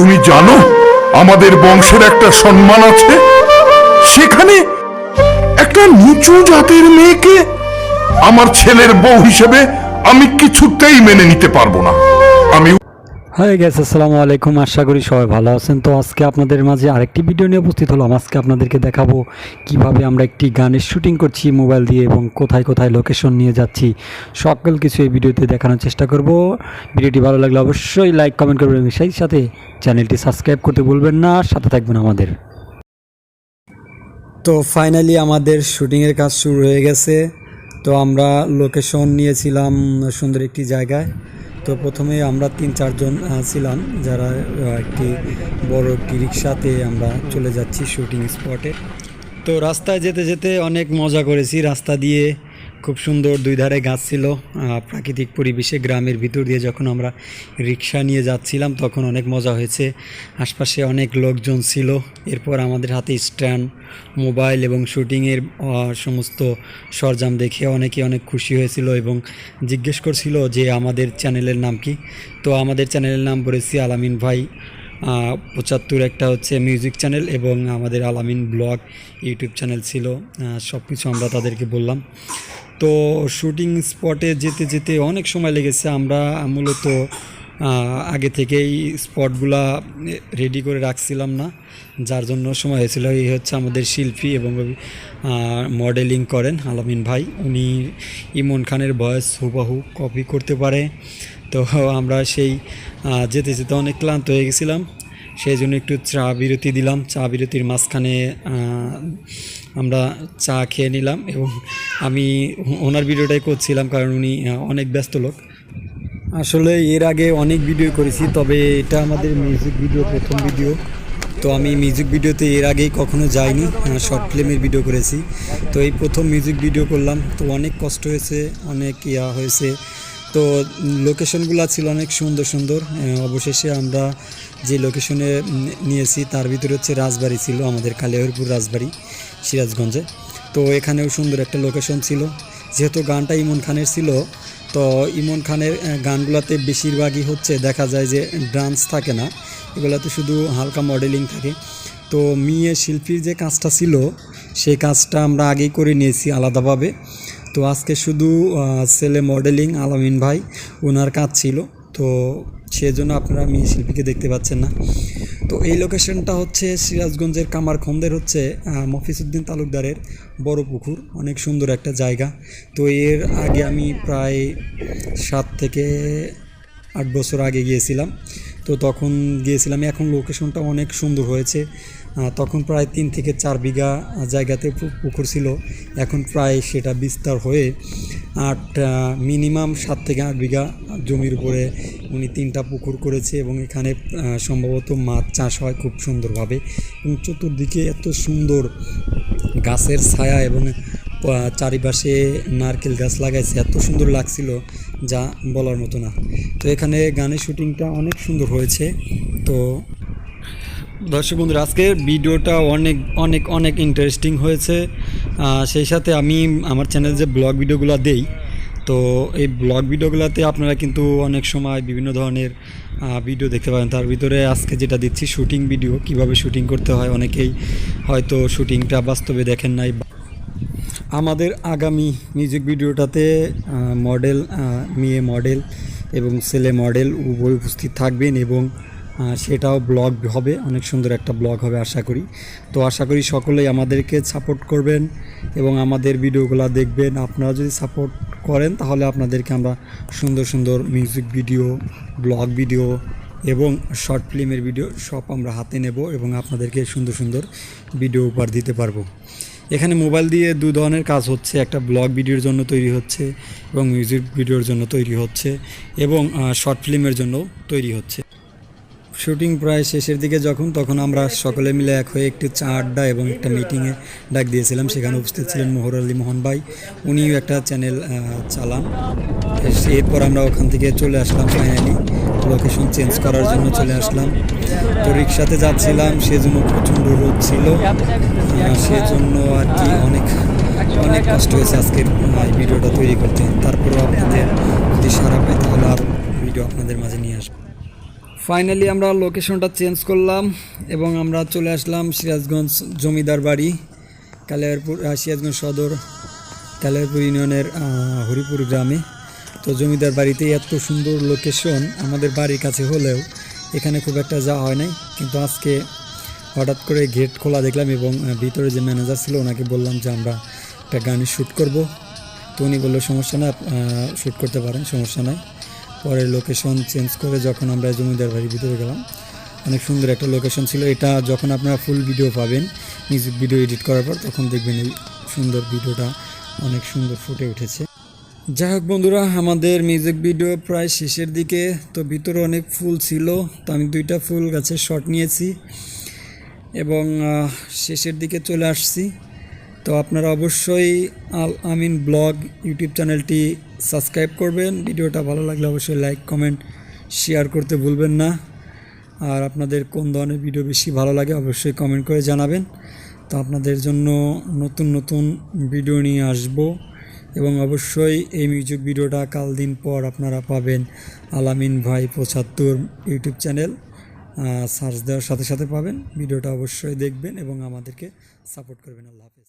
তুমি জানো আমাদের বংশের একটা সম্মান আছে? সেখানে একটা নিচু জাতের মেয়েকে আমার ছেলের বউ হিসেবে আমি কিছুতেই মেনে নিতে পারব না। আমি হাই গ্যাস আসসালামু আলাইকুম। আশা করি সবাই ভালো আছেন। তো আজকে আপনাদের মাঝে আরেকটি ভিডিও নিয়ে উপস্থিত হলাম। আজকে আপনাদেরকে দেখাবো কীভাবে আমরা একটি গানের শুটিং করছি মোবাইল দিয়ে এবং কোথায় কোথায় লোকেশন নিয়ে যাচ্ছি। সকল কিছু এই ভিডিওতে দেখানোর চেষ্টা করব। ভিডিওটি ভালো লাগলে অবশ্যই লাইক কমেন্ট করবেন সেই সাথে চ্যানেলটি সাবস্ক্রাইব করতে ভুলবেন না। সাথে থাকবেন আমাদের। তো ফাইনালি আমাদের শুটিংয়ের কাজ শুরু হয়ে গেছে। তো আমরা লোকেশন নিয়েছিলাম সুন্দর একটি জায়গায়। তো প্রথমে আমরা তিন, চারজন ছিলাম, যারা একটি বড় একটি রিক্সাতে আমরা চলে যাচ্ছি শুটিং স্পটে তো রাস্তায় যেতে যেতে অনেক মজা করেছি। রাস্তা দিয়ে খুব সুন্দর দুই ধারে গাছ ছিল প্রাকৃতিক পরিবেশে গ্রামের ভিতর দিয়ে যখন আমরা রিক্সা নিয়ে যাচ্ছিলাম তখন অনেক মজা হয়েছে। আশপাশে অনেক লোকজন ছিল, এরপর আমাদের হাতে স্ট্যান্ড, মোবাইল এবং শুটিংয়ের সমস্ত সরঞ্জাম দেখে অনেকে অনেক খুশি হয়েছিল এবং জিজ্ঞেস করছিল যে আমাদের চ্যানেলের নাম কি? তো আমাদের চ্যানেলের নাম বলেছি আলামিন ভাই পঁচাত্তর একটা হচ্ছে মিউজিক চ্যানেল এবং আমাদের আলামিন ব্লগ, ইউটিউব চ্যানেল ছিল সব কিছু আমরা তাদেরকে বললাম। তো শুটিং স্পটে যেতে যেতে অনেক সময় লেগেছে। আমরা মূলত আগে থেকেই স্পটগুলা রেডি করে রাখছিলাম না। যার জন্য সময় হয়েছিল। এই হচ্ছে আমাদের শিল্পী এবং মডেলিং করেন আলামিন ভাই। উনি ইমন খানের ভয়েস হুবাহু কপি করতে পারে। তো আমরা সেই যেতে যেতে অনেক ক্লান্ত হয়ে গেছিলাম। সেই জন্য একটু চা বিরতি দিলাম। চা বিরতির মাঝখানে আমরা চা খেয়ে নিলাম এবং আমি ওনার ভিডিওটাই করছিলাম কারণ উনি অনেক ব্যস্ত লোক। আসলে এর আগে অনেক ভিডিও করেছি, তবে এটা আমাদের মিউজিক ভিডিও প্রথম ভিডিও তো আমি মিউজিক ভিডিওতে এর আগেই কখনো যাইনি শর্ট ফিল্মের ভিডিও করেছি। তো এই প্রথম মিউজিক ভিডিও করলাম, তো অনেক কষ্ট হয়েছে, অনেক ইয়া হয়েছে। তো লোকেশনগুলো ছিল অনেক সুন্দর সুন্দর। অবশেষে আমরা যে লোকেশনে নিয়েছি, তার ভিতরে হচ্ছে রাজবাড়ি ছিল আমাদের কালিয়াপুর রাজবাড়ি, সিরাজগঞ্জে। তো এখানেও সুন্দর একটা লোকেশন ছিল। যেহেতু গানটা ইমন খানের ছিল, তো ইমন খানের গানগুলোতে বেশিরভাগই হচ্ছে দেখা যায় যে ডান্স থাকে না। এগুলোতে শুধু হালকা মডেলিং থাকে। তো মেয়ে শিল্পীর যে কাজটা ছিল, সেই কাজটা আমরা আগেই করে নিয়েছি আলাদাভাবে। তো আজকে শুধু ছেলে মডেলিং আলামিন ভাই ওনার কাজ ছিল। তো সেজন্য আপনারা মেয়ে শিল্পীকে দেখতে পাচ্ছেন না। তো এই লোকেশনটা হচ্ছে সিরাজগঞ্জের কামারখন্দের হচ্ছে আহ, মফিজউদ্দিন তালুকদারের বড় পুকুর। অনেক সুন্দর একটা জায়গা। তো এর আগে আমি প্রায় সাত থেকে আট বছর আগে গিয়েছিলাম। তো তখন গিয়েছিলাম। এখন লোকেশনটা অনেক সুন্দর হয়েছে। তখন প্রায় তিন থেকে চার বিঘা জায়গাতে পুকুর ছিল। এখন প্রায় সেটা বিস্তার হয়ে আট মিনিমাম সাত থেকে আট বিঘা জমির উপরে উনি তিনটা পুকুর করেছে এবং এখানে সম্ভবত মাছ চাষ হয় খুব সুন্দরভাবে। এবং চতুর্দিকে এত সুন্দর গাছের ছায়া এবং চারিপাশে নারকেল গাছ লাগাইছে, এত সুন্দর লাগছিল যা বলার মতো না। তো এখানে গানের শুটিংটা অনেক সুন্দর হয়েছে। তো দর্শক বন্ধুরা আজকের ভিডিওটা অনেক অনেক অনেক ইন্টারেস্টিং হয়েছে। সেই সাথে আমি আমার চ্যানেলে যে ব্লগ ভিডিওগুলো দেই, তো এই ব্লগ ভিডিওগুলোতে আপনারা কিন্তু অনেক সময় বিভিন্ন ধরনের ভিডিও দেখতে পাবেন তার ভিতরে আজকে যেটা দিচ্ছি শুটিং ভিডিও কীভাবে শুটিং করতে হয়। অনেকেই হয়তো শুটিংটা বাস্তবে দেখেন নাই। আমাদের আগামী মিউজিক ভিডিওটাতে মডেল মেয়ে মডেল এবং ছেলে মডেল উভয় উপস্থিত থাকবেন এবং সেটাও ব্লগ হবে, অনেক সুন্দর একটা ব্লগ হবে আশা করি। তো আশা করি সকলেই আমাদেরকে সাপোর্ট করবেন এবং আমাদের ভিডিওগুলো দেখবেন। আপনারা যদি সাপোর্ট করেন, তাহলে আপনাদেরকে আমরা সুন্দর সুন্দর মিউজিক ভিডিও ব্লগ ভিডিও এবং শর্ট ফিল্মের ভিডিও সব আমরা হাতে নেব এবং আপনাদেরকে সুন্দর সুন্দর ভিডিও উপহার দিতে পারব। এখানে মোবাইল দিয়ে দু ধরনের কাজ হচ্ছে, একটা ব্লগ ভিডিওর জন্য তৈরি হচ্ছে এবং মিউজিক ভিডিওর জন্য তৈরি হচ্ছে এবং শর্ট ফিল্মের জন্য তৈরি হচ্ছে। শুটিং প্রায় শেষের দিকে যখন, তখন আমরা সকলে মিলে এক হয়ে একটি চা আড্ডা এবং একটা মিটিংয়ে ডাক দিয়েছিলাম। সেখানে উপস্থিত ছিলেন মোহর আলী মোহন ভাই। উনিও একটা চ্যানেল চালান। এরপর আমরা ওখান থেকে চলে আসলাম ফাইনালি লোকেশন চেঞ্জ করার জন্য চলে আসলাম। তো রিক্সাতে যাচ্ছিলাম, সেজন্য প্রচণ্ড রোদ ছিল। সেজন্য আর কি অনেক অনেক কষ্ট হয়েছে আজকের এই ভিডিওটা তৈরি করতে। তারপরেও আপনাদের যদি সারা পাই, তাহলে আরও ভিডিও আপনাদের মাঝে নিয়ে আসব। ফাইনালি আমরা লোকেশনটা চেঞ্জ করলাম এবং আমরা চলে আসলাম সিরাজগঞ্জ জমিদার বাড়ি, কালিয়ারপুর সিরাজগঞ্জ সদর, কালিয়ারপুর ইউনিয়নের হরিপুর গ্রামে। তো জমিদার বাড়িতে এত সুন্দর লোকেশন আমাদের বাড়ির কাছে হলেও এখানে খুব একটা যাওয়া হয় নাই। কিন্তু আজকে হঠাৎ করে গেট খোলা দেখলাম এবং ভিতরে যে ম্যানেজার ছিল ওনাকে বললাম যে আমরা একটা গানের শ্যুট করব। তো উনি বলল, সমস্যা না শ্যুট করতে পারেন, সমস্যা নাই। পরে লোকেশন চেঞ্জ করে যখন আমরা জমিদার বাড়ির ভিতরে গেলাম। অনেক সুন্দর একটা লোকেশন ছিল। এটা যখন আপনারা ফুল ভিডিও পাবেন মিউজিক ভিডিও এডিট করার পর, তখন দেখবেন এই সুন্দর ভিডিওটা অনেক সুন্দর ফুটে উঠেছে। যাই হোক বন্ধুরা, আমাদের মিউজিক ভিডিও প্রায় শেষের দিকে। তো ভিতরে অনেক ফুল ছিল, তো আমি দুইটা ফুল গাছের শট নিয়েছি। এবং শেষের দিকে চলে আসছি। তো আপনারা অবশ্যই আল আমিন ব্লগ ইউটিউব চ্যানেলটি সাবস্ক্রাইব করবেন। ভিডিওটা ভালো লাগলে অবশ্যই লাইক কমেন্ট শেয়ার করতে ভুলবেন না। আর আপনাদের কোন ধরনের ভিডিও বেশি ভালো লাগে অবশ্যই কমেন্ট করে জানাবেন। তো আপনাদের জন্য নতুন নতুন ভিডিও নিয়ে আসব। এবং অবশ্যই এই মিউজিক ভিডিওটা কাল দিন পর আপনারা পাবেন আলামিন ভাই পঁচাত্তর ইউটিউব চ্যানেল সার্চ দেওয়ার সাথে সাথে পাবেন। ভিডিওটা অবশ্যই দেখবেন এবং আমাদেরকে সাপোর্ট করবেন। আল্লাহ হাফেজ।